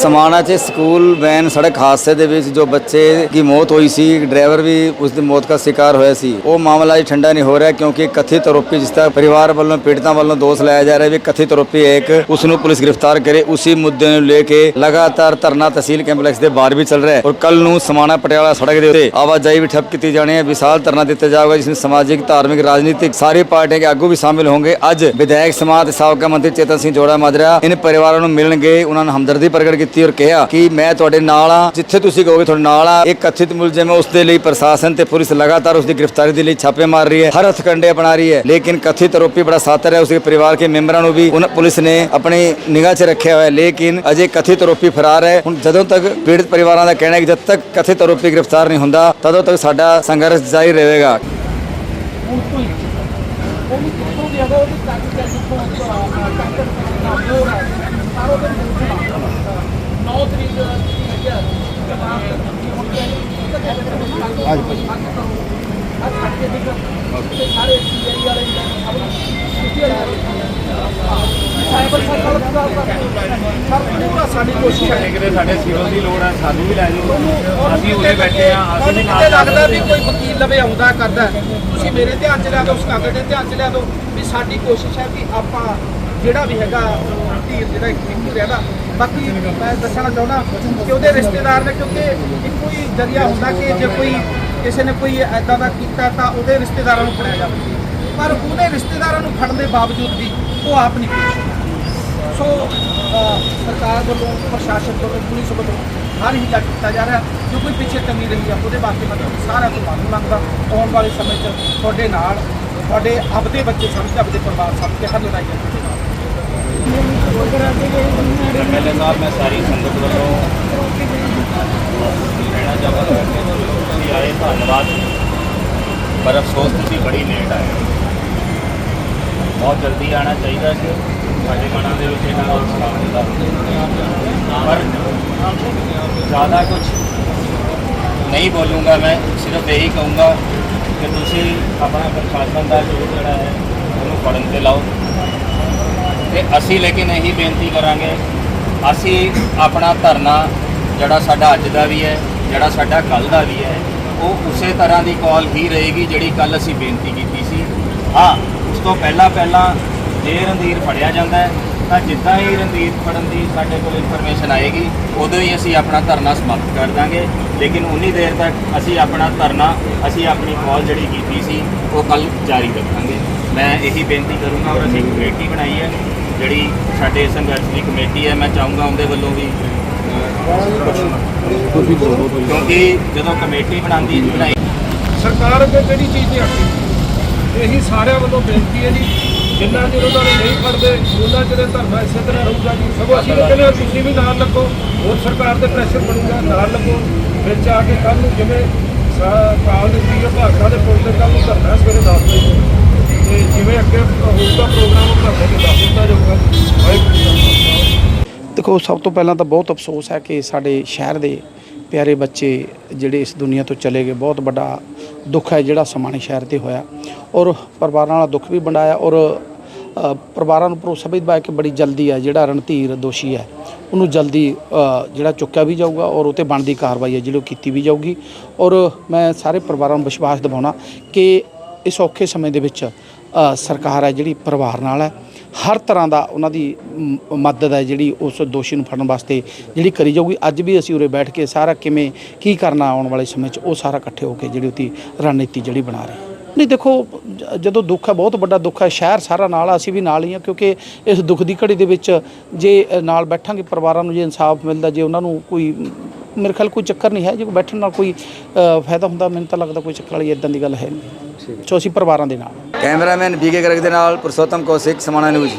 ਸਮਾਣਾ 'ਚ school van ਸੜਕ ਹਾਦਸੇ ਦੇ ਵਿੱਚ ਜੋ ਬੱਚੇ ਦੀ ਮੌਤ ਹੋਈ ਸੀ ਡਰਾਈਵਰ ਵੀ ਉਸ ਦੀ ਮੌਤ ਦਾ ਸ਼ਿਕਾਰ ਹੋਇਆ ਸੀ। ਉਹ ਮਾਮਲਾ ਹੀ ਠੰਡਾ ਨਹੀਂ ਹੋ ਰਿਹਾ ਕਿਉਂਕਿ ਕਥਿਤ ਆਰੋਪੀ ਜਿਸ ਦਾ ਪਰਿਵਾਰ ਵੱਲੋਂ, ਪੀੜਤਾਂ ਵੱਲੋਂ ਦੋਸ਼ ਲਾਇਆ ਜਾ ਰਿਹਾ ਵੀ ਕਥਿਤ ਆਰੋਪੀ ਇੱਕ ਉਸ ਨੂੰ ਪੁਲਿਸ ਗ੍ਰਿਫਤਾਰ ਕਰੇ, ਉਸੇ ਮੁੱਦੇ ਨੂੰ ਲੈ ਕੇ ਲਗਾਤਾਰ ਧਰਨਾ ਤਹਿਸੀਲ ਕੰਪਲੈਕਸ ਦੇ ਬਾਹਰ ਵੀ ਚੱਲ ਰਿਹਾ ਹੈ। ਔਰ ਕੱਲ ਨੂੰ ਸਮਾਣਾ ਪਟਿਆਲਾ ਸੜਕ ਦੇ ਉੱਤੇ ਆਵਾਜਾਈ ਵੀ ਠੱਪ ਕੀਤੀ ਜਾਣੀ ਹੈ। ਵਿਸ਼ਾਲ ਧਰਨਾ ਦਿੱਤਾ ਜਾਊਗਾ, ਜਿਸ ਵਿੱਚ ਸਮਾਜਿਕ, ਧਾਰਮਿਕ, ਰਾਜਨੀਤਿਕ ਸਾਰੀ ਪਾਰਟੀਆਂ ਦੇ ਆਗੂ ਵੀ ਸ਼ਾਮਿਲ ਹੋਣਗੇ। ਅੱਜ ਵਿਧਾਇਕ, ਸਮਾਜ ਸਾਬਕਾ ਮੰਤਰੀ ਚੇਤਨ ਸਿੰਘ ਜੋੜਾ ਮਾਜਰਾ, ਇਨ ਪਰਿਵਾਰਾਂ ਨੂੰ ਮਿਲਣਗੇ। ਉਹਨਾਂ ਨੇ ਹਮਦਰਦੀ ਪ੍ਰਗਟ ਕੀਤੀ ਔਰ ਕਿਹਾ ਕਿ ਮੈਂ ਤੁਹਾਡੇ ਨਾਲ ਆ ਜਿੱਥੇ ਤੁਸੀਂ ਕਹੋਗੇ ਤੁਹਾਡੇ ਨਾਲ ਆ। ਇੱਕ ਕਥਿਤ ਮੁਲਜ਼ਮ ਹੈ ਉਸ ਦੇ ਲਈ ਪ੍ਰਸ਼ਾਸਨ ਤੇ ਪੁਲਿਸ ਲਗਾਤਾਰ ਉਸ ਦੀ ਗ੍ਰਿਫਤਾਰੀ ਦੇ ਲਈ ਛਾਪੇ ਮਾਰ ਰਹੀ ਹੈ, ਹਰ ਹੱਥਕੰਡੇ ਅਪਣਾ ਰਹੀ ਹੈ। ਲੇਕਿਨ ਕਥਿਤ ਆਰੋਪੀ ਬੜਾ ਸਾਤਰ ਹੈ ਉਸ ਪਰਿਵਾਰ ਕੇ ਮੈਂਬਰਾਂ ਨੂੰ ਵੀ ਉਹਨਾਂ ਪੁਲਿਸ ਨੇ ਆਪਣੀ ਨਿਗਾਹ 'ਚ ਰੱਖਿਆ ਹੋਇਆ ਹੈ। ਲੇਕਿਨ ਅਜੇ ਕਥਿਤ ਆਰੋਪੀ ਫਰਾਰ ਹੈ। ਹੁਣ ਜਦੋਂ ਤੱਕ ਪੀੜਤ ਪਰਿਵਾਰਾਂ ਦਾ ਕਹਿਣਾ ਹੈ ਕਿ ਜਦ ਤੱਕ ਕਥਿਤ ਆਰੋਪੀ ਗ੍ਰਿਫਤਾਰ ਨਹੀਂ ਹੁੰਦਾ, ਤਦੋਂ ਤੱਕ ਸਾਡਾ ਸੰਘਰਸ਼ ਜਾਰੀ ਰਹੇਗਾ। ਸਾਡੀ ਕੋਸ਼ਿਸ਼ ਹੈ। ਕਿਤੇ ਸਾਡੇ ਸਿਵਲ ਦੀ ਲੋੜ ਹੈ ਸਾਨੂੰ ਵੀ ਲੈ ਜਾਓ। ਅਸੀਂ ਉਰੇ ਬੈਠੇ ਆ ਅਸੀਂ ਵੀ ਇਹ ਨਾਲ ਲੱਗਦਾ ਵੀ ਕੋਈ ਵਕੀਲ ਲਵੇ ਆਉਂਦਾ ਕਰਦਾ। ਤੁਸੀਂ ਮੇਰੇ ਧਿਆਨ 'ਚ ਲਿਆ ਦਿਓ ਉਸ ਕਾਗਜ਼ ਦੇ ਧਿਆਨ 'ਚ ਲਿਆ ਦਿਓ ਵੀ ਸਾਡੀ ਕੋਸ਼ਿਸ਼ ਹੈ ਕਿ ਆਪਾਂ ਜਿਹੜਾ ਵੀ ਹੈਗਾ, ਧੀਰ ਜਿਹੜਾ ਇੱਕ ਇੱਕ ਰਹਿਦਾ, ਬਾਕੀ ਮੈਂ ਦੱਸਣਾ ਚਾਹੁੰਦਾ ਕਿ ਉਹਦੇ ਰਿਸ਼ਤੇਦਾਰ ਨੇ, ਕਿਉਂਕਿ ਇੱਕੋ ਹੀ ਜਰੀਆ ਹੁੰਦਾ ਕਿ ਜੇ ਕੋਈ ਕਿਸੇ ਨੇ ਕੋਈ ਐਦਾਂ ਦਾ ਕੀਤਾ ਤਾਂ ਉਹਦੇ ਰਿਸ਼ਤੇਦਾਰਾਂ ਨੂੰ ਫੜਿਆ ਜਾਵੇ ਪਰ ਉਹਦੇ ਰਿਸ਼ਤੇਦਾਰਾਂ ਨੂੰ ਫੜਨ ਦੇ ਬਾਵਜੂਦ ਵੀ ਉਹ ਆਪ ਨਹੀਂ ਪੇਸ਼ ਹੋਏ। ਸੋ ਸਰਕਾਰ ਵੱਲੋਂ, ਪ੍ਰਸ਼ਾਸਨ ਵੱਲੋਂ, ਪੁਲਿਸ ਵੱਲੋਂ ਹਰ ਹੀਲਾ ਕੀਤਾ ਜਾ ਰਿਹਾ, ਜੋ ਕੋਈ ਪਿੱਛੇ ਕਮੀ ਰਹੀ ਆ, ਉਹਦੇ ਵਾਸਤੇ ਮਤਲਬ ਤੁਹਾਨੂੰ ਸਾਰਿਆਂ ਤੋਂ ਮਾਫੀ ਮੰਗਦਾ ਆਉਣ ਵਾਲੇ ਸਮੇਂ 'ਚ ਤੁਹਾਡੇ ਨਾਲ, ਤੁਹਾਡੇ ਆਪਦੇ ਬੱਚੇ ਸਮਝ ਕੇ ਆਪਦੇ ਪਰਿਵਾਰ ਸਮਝ ਕੇ ਹਰ ਲੜਾਈ ਦੇ ਨਾਲ ਐਮਐਲਏ ਸਾਹਿਬ ਮੈਂ ਸਾਰੀ ਸੰਗਤ ਵੱਲੋਂ ਕਹਿਣਾ ਚਾਹਾਂਗਾ ਕਿ ਤੁਸੀਂ ਆਏ ਧੰਨਵਾਦ ਪਰ ਅਫਸੋਸ ਤੁਸੀਂ ਬੜੀ ਲੇਟ ਆਏ ਬਹੁਤ ਜਲਦੀ ਆਣਾ ਚਾਹੀਦਾ ਸੀ ਸਾਡੇ ਮਨਾਂ ਦੇ ਵਿੱਚ ਇਹਨਾਂ ਦਾ ਉਤਸ਼ਾਹ ਹੁੰਦਾ ਪਰ ਜ਼ਿਆਦਾ ਕੁਝ ਨਹੀਂ ਬੋਲੂੰਗਾ ਮੈਂ ਸਿਰਫ ਇਹੀ ਕਹੂੰਗਾ ਕਿ ਤੁਸੀਂ ਆਪਣਾ ਪ੍ਰਸ਼ਾਸਨ ਦਾ ਜੋ ਜਿਹੜਾ ਹੈ ਉਹਨੂੰ ਫੜਨ ਤੇ ਅਸੀਂ ਲੇਕਿਨ ਇਹੀ ਬੇਨਤੀ ਕਰਾਂਗੇ, ਅਸੀਂ ਆਪਣਾ ਧਰਨਾ, ਜਿਹੜਾ ਸਾਡਾ ਅੱਜ ਦਾ ਵੀ ਹੈ, ਜਿਹੜਾ ਸਾਡਾ ਕੱਲ ਦਾ ਵੀ ਹੈ, ਉਹ ਉਸੇ ਤਰ੍ਹਾਂ ਦੀ ਕਾਲ ਹੀ ਰਹੇਗੀ ਜਿਹੜੀ ਕੱਲ ਅਸੀਂ ਬੇਨਤੀ ਕੀਤੀ ਸੀ। ਹਾਂ, ਉਸ ਤੋਂ ਪਹਿਲਾਂ ਪਹਿਲਾਂ ਜੇ ਰਣਧੀਰ ਫੜਿਆ ਜਾਂਦਾ ਹੈ, ਤਾਂ ਜਿੱਦਾਂ ਹੀ ਰਣਧੀਰ ਫੜਨ ਦੀ ਸਾਡੇ ਕੋਲ ਇਨਫੋਰਮੇਸ਼ਨ ਆਏਗੀ, ਉਦੋਂ ਹੀ ਅਸੀਂ ਆਪਣਾ ਧਰਨਾ ਸਮਾਪਤ ਕਰ ਦਾਂਗੇ। ਲੇਕਿਨ ਉਨੀ ਦੇਰ ਤੱਕ ਅਸੀਂ ਆਪਣਾ ਧਰਨਾ, ਅਸੀਂ ਆਪਣੀ ਕਾਲ ਜਿਹੜੀ ਕੀਤੀ ਸੀ, ਉਹ ਕੱਲ ਜਾਰੀ ਰੱਖਾਂਗੇ। ਮੈਂ ਇਹੀ ਬੇਨਤੀ ਕਰੂੰਗਾ ਔਰ ਅਸੀਂ ਕਮੇਟੀ ਬਣਾਈ ਹੈ। ਜਿਹੜੀ ਸਾਡੇ ਸੰਘਰਸ਼ ਦੀ ਕਮੇਟੀ ਹੈ ਮੈਂ ਚਾਹੂੰਗਾ ਉਹਦੇ ਵੱਲੋਂ ਵੀ ਕੁਝ ਕਿਉਂਕਿ ਜਦੋਂ ਕਮੇਟੀ ਬਣਾਉਂਦੀ ਬਣਾਈ ਸਰਕਾਰ ਅੱਗੇ ਕਿਹੜੀ ਚੀਜ਼ ਨਹੀਂ ਆਉਂਦੀ ਇਹੀ ਸਾਰਿਆਂ ਵੱਲੋਂ ਬੇਨਤੀ ਹੈ ਜੀ ਜਿੰਨਾ ਚਿਰ ਉਹਨਾਂ ਨੂੰ ਨਹੀਂ ਫੜਦੇ ਉਹਨਾਂ ਚਿਰ ਧਰਨਾ ਇਸੇ ਤਰ੍ਹਾਂ ਰਹੂਗਾ ਜੀ। ਸਗੋਂ ਅਸੀਂ ਤਾਂ ਕਹਿੰਦੇ ਹਾਂ ਤੁਸੀਂ ਵੀ ਨਾਲ ਲੱਗੋ ਹੋਰ ਸਰਕਾਰ ਦੇ ਪ੍ਰੈਸ਼ਰ ਬਣੂਗਾ ਨਾਲ ਲੱਗੋ। ਵਿੱਚ ਆ ਕੇ ਕੱਲ ਨੂੰ ਜਿਵੇਂ ਕਾਲ ਦਿੱਤੀ ਹੈ ਭਾਗੜਾ ਦੇ ਪੁਲ ਤੇ ਕੱਲ ਨੂੰ ਧਰਨਾ ਸਵੇਰੇ 10 ਵਜੇ। ਤੇ ਜਿਵੇਂ ਅੱਗੇ ਹੋਊਗਾ ਪ੍ਰੋਗਰਾਮ ਉਹ ਧਰਨੇ ਤੇ ਦੱਸ ਦਿੱਤਾ ਜਾਊਗਾ ਵਾਹਿਗੁਰੂ ਜੀ ਕਾ ਖਾਲਸਾ ਦੇਖੋ, ਸਭ ਤੋਂ ਪਹਿਲਾਂ ਤਾਂ ਬਹੁਤ ਅਫਸੋਸ ਹੈ ਕਿ ਸਾਡੇ ਸ਼ਹਿਰ ਦੇ ਪਿਆਰੇ ਬੱਚੇ ਜਿਹੜੇ ਇਸ ਦੁਨੀਆ ਤੋਂ ਚਲੇ ਗਏ, ਬਹੁਤ ਵੱਡਾ ਦੁੱਖ ਹੈ ਜਿਹੜਾ ਸਮਾਣੇ ਸ਼ਹਿਰ ਤੇ ਹੋਇਆ। ਔਰ ਪਰਿਵਾਰਾਂ ਨਾਲ ਦੁੱਖ ਵੀ ਵੰਡਾਇਆ ਔਰ ਪਰਿਵਾਰਾਂ ਨੂੰ ਭਰੋਸਾ ਵੀ ਦਿਵਾਇਆ ਕਿ ਬੜੀ ਜਲਦੀ ਹੈ, ਜਿਹੜਾ ਰਣਧੀਰ ਦੋਸ਼ੀ ਹੈ, ਉਹਨੂੰ ਜਲਦੀ ਜਿਹੜਾ ਚੁੱਕਿਆ ਵੀ ਜਾਊਗਾ ਔਰ ਉਹ 'ਤੇ ਬਣਦੀ ਕਾਰਵਾਈ ਹੈ ਜਿਹੜੀ ਉਹ ਕੀਤੀ ਵੀ ਜਾਊਗੀ। ਔਰ ਮੈਂ ਸਾਰੇ ਪਰਿਵਾਰਾਂ ਨੂੰ ਵਿਸ਼ਵਾਸ ਦਿਵਾਉਣਾ ਕਿ ਇਸ ਔਖੇ ਸਮੇਂ ਦੇ ਵਿੱਚ ਸਰਕਾਰ ਹੈ ਜਿਹੜੀ ਪਰਿਵਾਰ ਨਾਲ ਹੈ। ਹਰ ਤਰ੍ਹਾਂ ਦਾ ਉਹਨਾਂ ਦੀ ਮਦਦ ਹੈ ਜਿਹੜੀ ਉਸ ਦੋਸ਼ੀ ਨੂੰ ਫੜਨ ਵਾਸਤੇ ਜਿਹੜੀ ਕਰੀ ਜਾਊਗੀ। ਅੱਜ ਵੀ ਅਸੀਂ ਉਰੇ ਬੈਠ ਕੇ ਸਾਰਾ ਕਿਵੇਂ, ਕੀ ਕਰਨਾ ਆਉਣ ਵਾਲੇ ਸਮੇਂ 'ਚ, ਉਹ ਸਾਰਾ ਇਕੱਠੇ ਹੋ ਕੇ ਜਿਹੜੀ ਉਹਦੀ ਰਣਨੀਤੀ ਜਿਹੜੀ ਬਣਾ ਰਹੇ ਨਹੀਂ ਦੇਖੋ ਜਦੋਂ ਦੁੱਖ ਹੈ, ਬਹੁਤ ਵੱਡਾ ਦੁੱਖ ਹੈ, ਸ਼ਹਿਰ ਸਾਰਾ ਨਾਲ ਅਸੀਂ ਵੀ ਨਾਲ ਹੀ ਆ ਕਿਉਂਕਿ ਇਸ ਦੁੱਖ ਦੀ ਘੜੀ ਦੇ ਵਿੱਚ ਜੇ ਨਾਲ ਬੈਠਾਂਗੇ, ਪਰਿਵਾਰਾਂ ਨੂੰ ਜੇ ਇਨਸਾਫ ਮਿਲਦਾ, ਜੇ ਉਹਨਾਂ ਨੂੰ ਕੋਈ, ਮੇਰੇ ਖਿਆਲ ਕੋਈ ਚੱਕਰ ਨਹੀਂ ਹੈ, ਜੇ ਬੈਠਣ ਨਾਲ ਕੋਈ ਫਾਇਦਾ ਹੁੰਦਾ, ਮੈਨੂੰ ਤਾਂ ਲੱਗਦਾ ਕੋਈ ਚੱਕਰ ਵਾਲੀ ਇਦਾਂ ਦੀ ਗੱਲ ਹੈ ਨਹੀਂ। ਸੋ ਅਸੀਂ ਪਰਿਵਾਰਾਂ ਦੇ ਨਾਲ। ਕੈਮਰਾਮੈਨ ਬੀਕੇ ਗਰਗ ਦੇ ਨਾਲ ਪੁਰਸ਼ੋਤਮ ਕੌਸ਼ਿਕ ਸਮਾਣਾ ਨਿਊਜ਼।